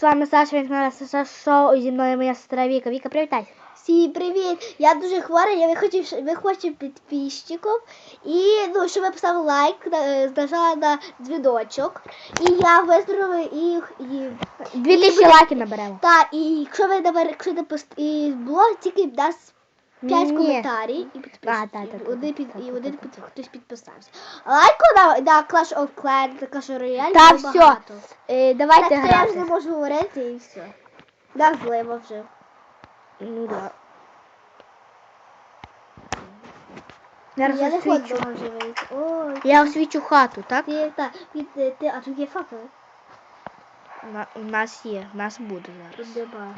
З вами Саша, я на Саша Шоу, і зі мною моя сестра Віка. Віка, привітайся. Всім привіт! Я дуже хвора, я хочу, щ- хочу підписчиків. І ну, щоб ви поставили лайк, е, нажали на дзвіночок. І я виздоровлю їх. І, Дві тисячі лайків наберемо. Так, і якщо ви набер, якщо напис- і блог тільки дасть 5 Ні. коментарів і підписчиків. А, та, та, та, Один під, і один під, хтось підписався. Лайку на, на Clash of Clans, на Clash Royale Та було все, багато. Е, давайте Так, то я вже не можу говорити і все. Да, злива вже. Ну да. Я Зараз не освічу. хочу вже вийти. Ой, Я освічу хату, так? Ти, та, від, ти, а тут є факели? На- У нас є, у нас буде зараз. Нема.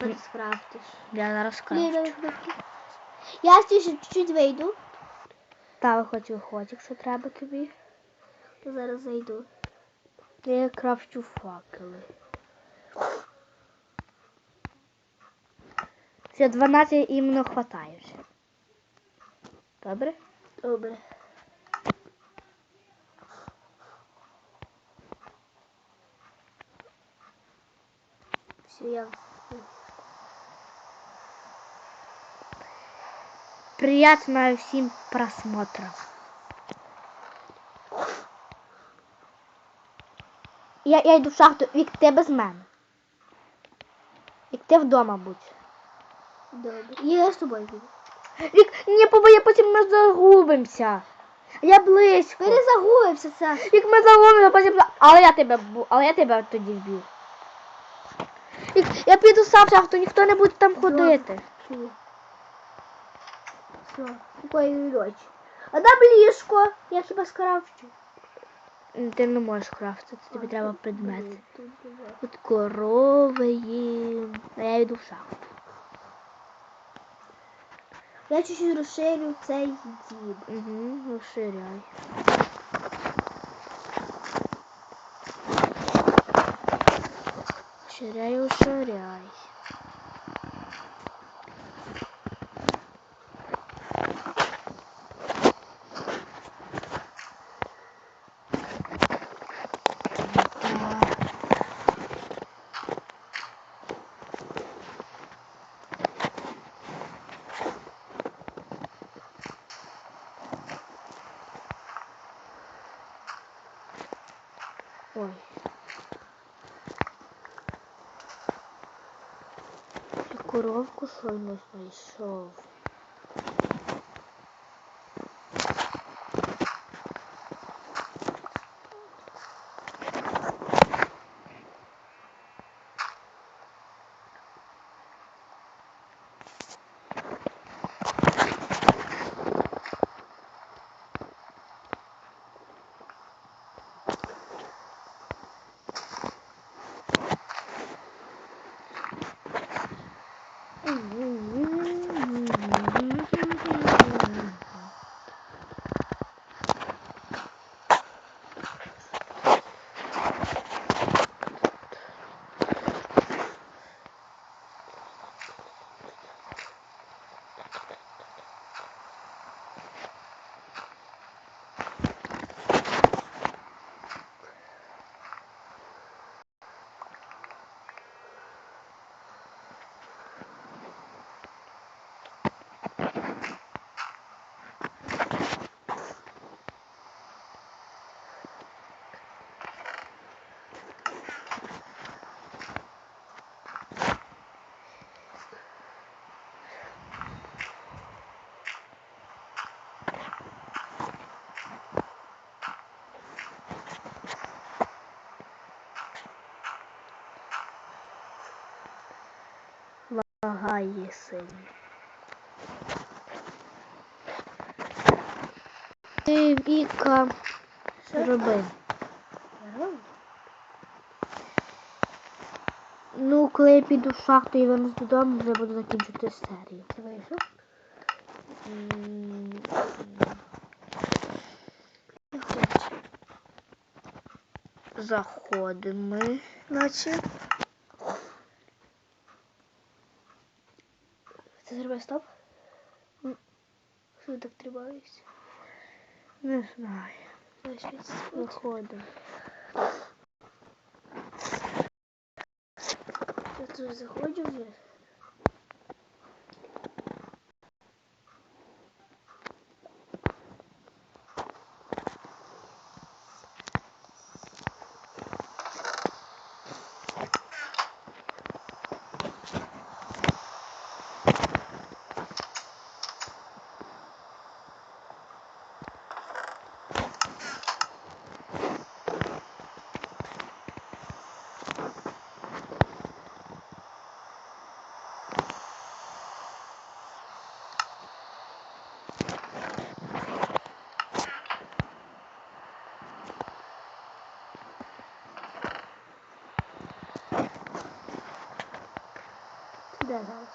Скрафтиш? Я зараз ну, Я ще чуть-чуть вийду. Та виходь, виходь, якщо треба тобі. Зараз зайду. Я крафчу факели. Все, 12 іменно хватає вже. Добре? Добре. Все, я. Приятного всім просмотра. Я, я йду в шахту, Вік, ти без мене. Вік, ти вдома будь. Добре. Я з тобою піду. Вік, ні, побоє, потім ми загубимося. Я близько. Ми не загубимося, Саш. Вік, ми загубимося, потім... Але я тебе, але я тебе тоді вб'ю. Вік, я піду сам в шахту, ніхто не буде там ходити. Все, спокійної ночі. А там ліжко. Я хіба скрафчу. Ти не можеш крафтити, тобі треба предмети. блін, тут корови є. А я йду в шахту. Я чуть-чуть розширю цей дім. Угу, розширяй. Розширяй, розширяй. Ой. Я коровку щойно знайшов. Лагає сильно. Ти Віка роби. Ну, коли я піду в шахту і вернусь додому, вже буду закінчити серію. Ти вийшов? Заходимо, ми, наче. Ти зробив стоп? Що ти так тримаєшся? Не знаю. Знаєш, від Виходимо. тут заходжу вже. Де зараз?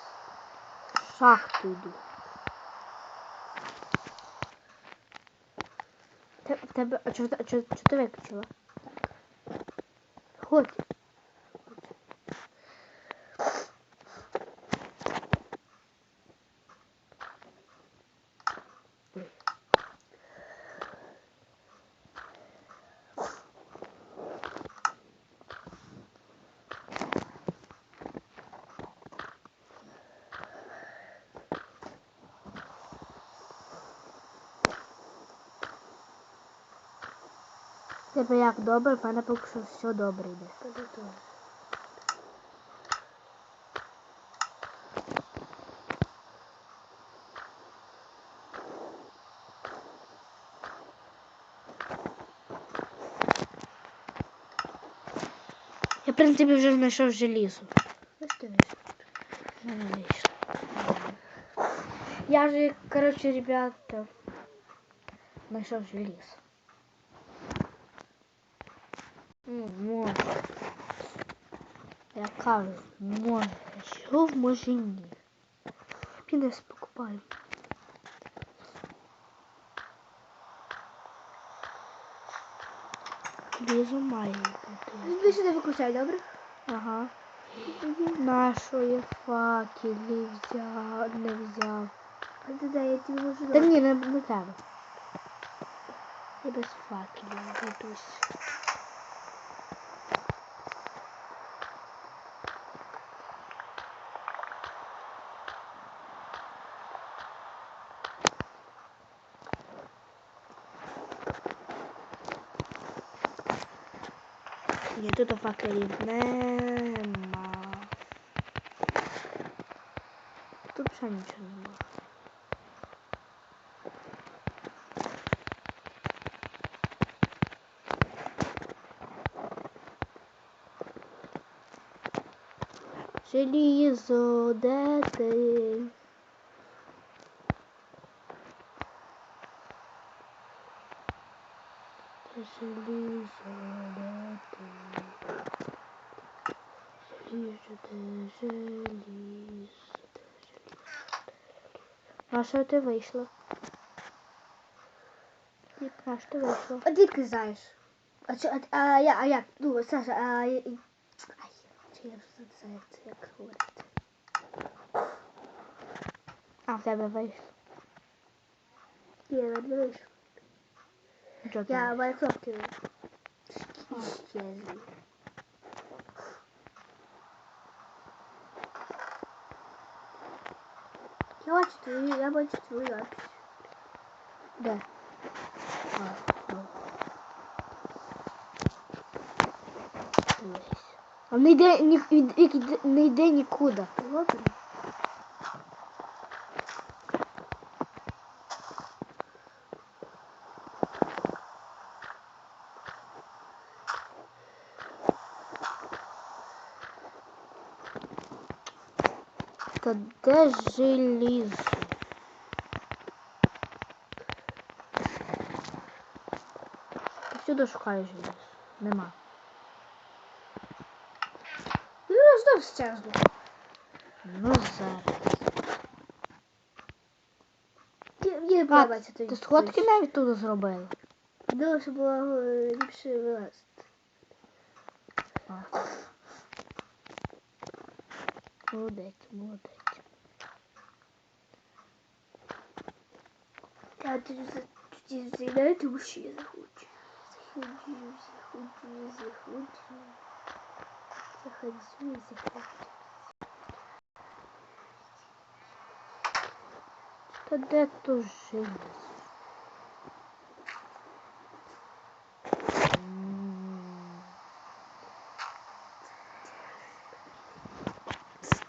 В Шахту йду. Те- в тебе. А Тебе як добре, в мене поки що все добре йде. Подготовлю. Я, в принципі, вже знайшов желізо. Ось ти вийшов. Ну, не вийшло. Я же, короче, ребята, знайшов желізо. Я кажу, може. Що в може ні? Піде покупаємо. Желізо має бути. Візьми сюди виключай, добре? Ага. Нашої факелі взяв, не взяв. А ти дай, я тобі можу Та дати. ні, не, не треба. Я без факелів обійдусь. Ні, тут факелів нема. Тут ще нічого нема. Желізо, де ти? Желізо, ти? А що ти вийшла? А що ти вийшла? А звідки знаєш? А що, а, а, я, а як? Ну, Саша, а я... Ай, чи я вже знаю, це як говорити. А в тебе вийшло. Я не вийшов. Що ти Я вийшло? Майнкрафті исчезли. Я бачу твою, я бачу твою запись. Де? А, ну. Дивись. А не йде, ні, від- іде- не йде нікуди. Добре. Та де желізо? Всюди шукаю желізо. Нема. Ну, знов щезло. Ну зараз. Мені не А, тоді. ти сходки навіть тут зробила? Думаю, що було е, ліпше вилазити. А. Молодець, молодець. Я тоді зайду, ты що я захочу. Заходжу, заходжу, заходжу. Заходжу, заходжу. Та де то жили?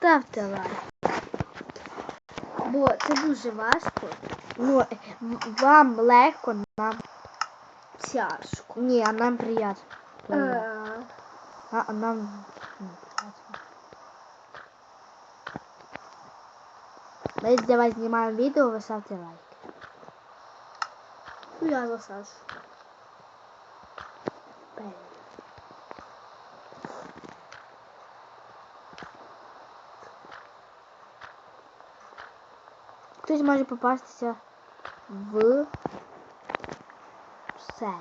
Ставте лайк. Бо це дуже важко. Ну, вам легко, нам. Тяжко. Ні, а нам приємно. Е, А, а нам м, приємно. Ми для вас знімаємо відео, ви ставте лайк. Ну я за Сашу. Хтось може попастися в серію.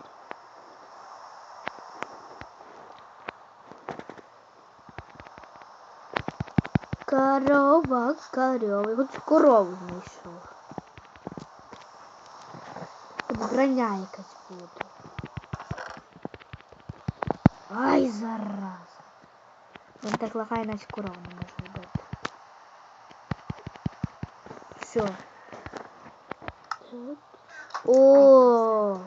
Корова, корова. Хоч корову знайшов. Тут броня якась буде. Ай, зараз. Він так лахає, наче корову не може Все. О.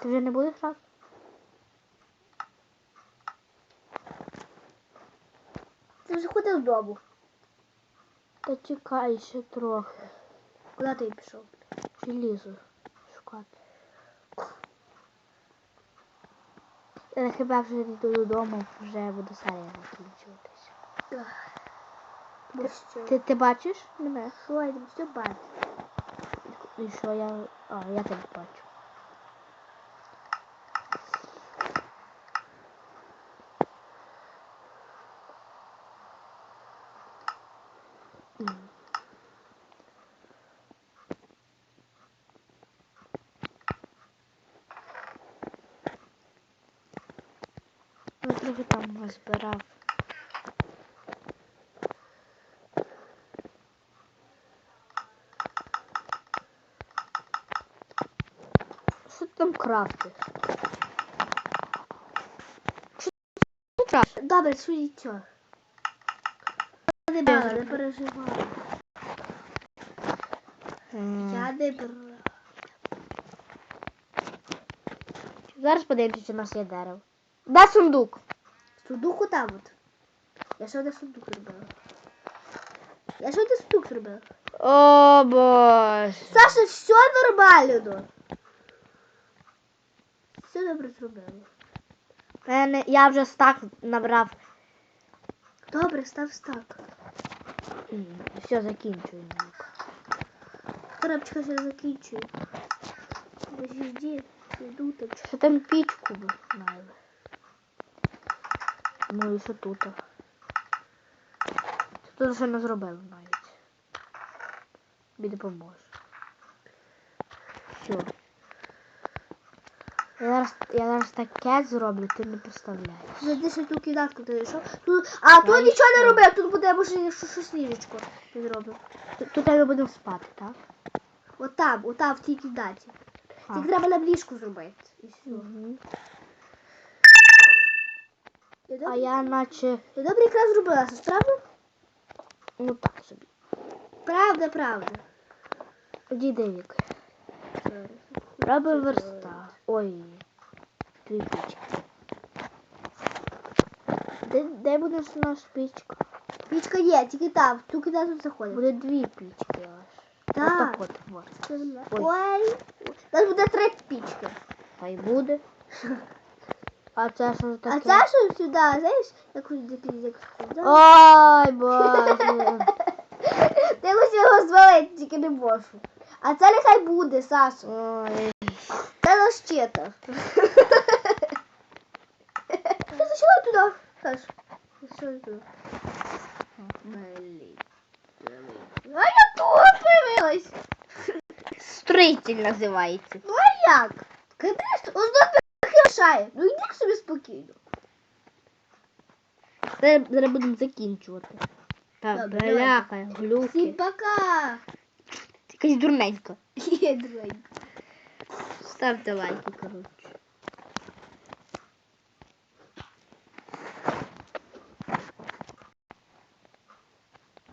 Ти вже не будеш грати? Ти вже ходив додому. Та чекай ще трохи. Куди ти пішов? Желізо шукати. Хіба вже додому, вже буде серія закінчуватися. Бо що? Ти, ти бачиш мене? Там все бачу? І що я. А, я тебе бачу. Я трохи там розбирав. Що ти там крафтиш? Що ти крафтиш? Добре, що нічого. Не брала, не переживай. Я не брала. Зараз подивимося, чи у нас є дерево. Де сундук? Сундуку там от. Я що не сундук зробила? Я що не сундук зробила? О боже. Саша, все нормально. Все добре зробила. Мене, я вже стак набрав. Добре, став стак. Все, закінчую. Коробочка ще закінчую. Подожди, йду там. Що там пічку мали? Ну і що тут? Тут ще не зробили навіть. Тобі допоможе. Все. Я зараз, я зараз таке зроблю, ти не представляєш. Зайди ще ту кидатку ти знайшов. Тут, а тут нічого не робив, тут буде може що- щось ніжечко ти зробив. Тут, тут ми будемо спати, так? От там, от там в тій кімнаті. Тільки треба нам ліжку зробити. І все. Мгм. А я наче, я добре якраз зробила, правда? ну так собі. Правда, правда. Діди вік. Робимо верста. Ой. Дві пічки. Де, де буде наш пічка? Пічка є, тільки там, в ту кімнату заходимо. Буде дві пічки аж. Так. Отак от, вот. Ой. Ой. У нас буде три пічки. Хай буде. А це що таке? А це що сюди, знаєш, як якийсь як сюди. Ой, боже. Ти хочеш його звалити, тільки не можу. А це нехай буде, Саша. Ой. Це читер. Ти зайшла туди, Саш? А я тут появилась. Строїтель називається. Ну а як? Капець, ось мішає. Ну йди собі спокійно. Зараз, зараз будемо закінчувати. Так, Добре, бляха, Всім глюки. пока. Якась дурненька. Є, друзі. Ставте лайки, коротше.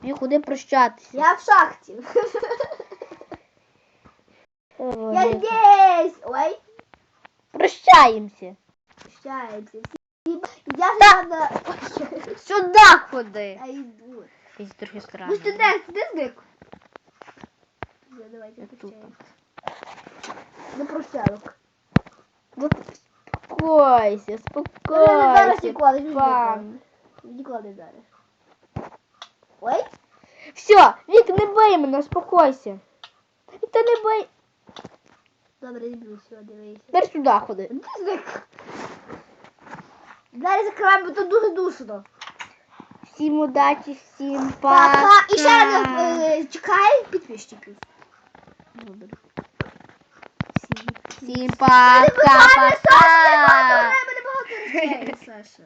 І куди прощатися? Я в шахті. Я здесь. Ой. Прощаємося. Прощаемся. Всі- Я ж. Сюди ходи. Я йду. Якийсь трохи Ну странно. ти де? Ти зник? Давайте прощаємося. До прощалок. Спокойся, Ну, зараз ніколи не пан. Ніколи не зараз. Ой. Все, Вік, не бий мене, успокойся. Та не бий. Добре, б'ю, все, дивися. Тепер сюди ходи. Двері закриваємо, бо тут дуже душно. Всім удачі, всім пока. Пока. І ще раз е, чекай підписчиків. Добре. Всі. Всім пока, Саша, пока. мене багато речей, Саша.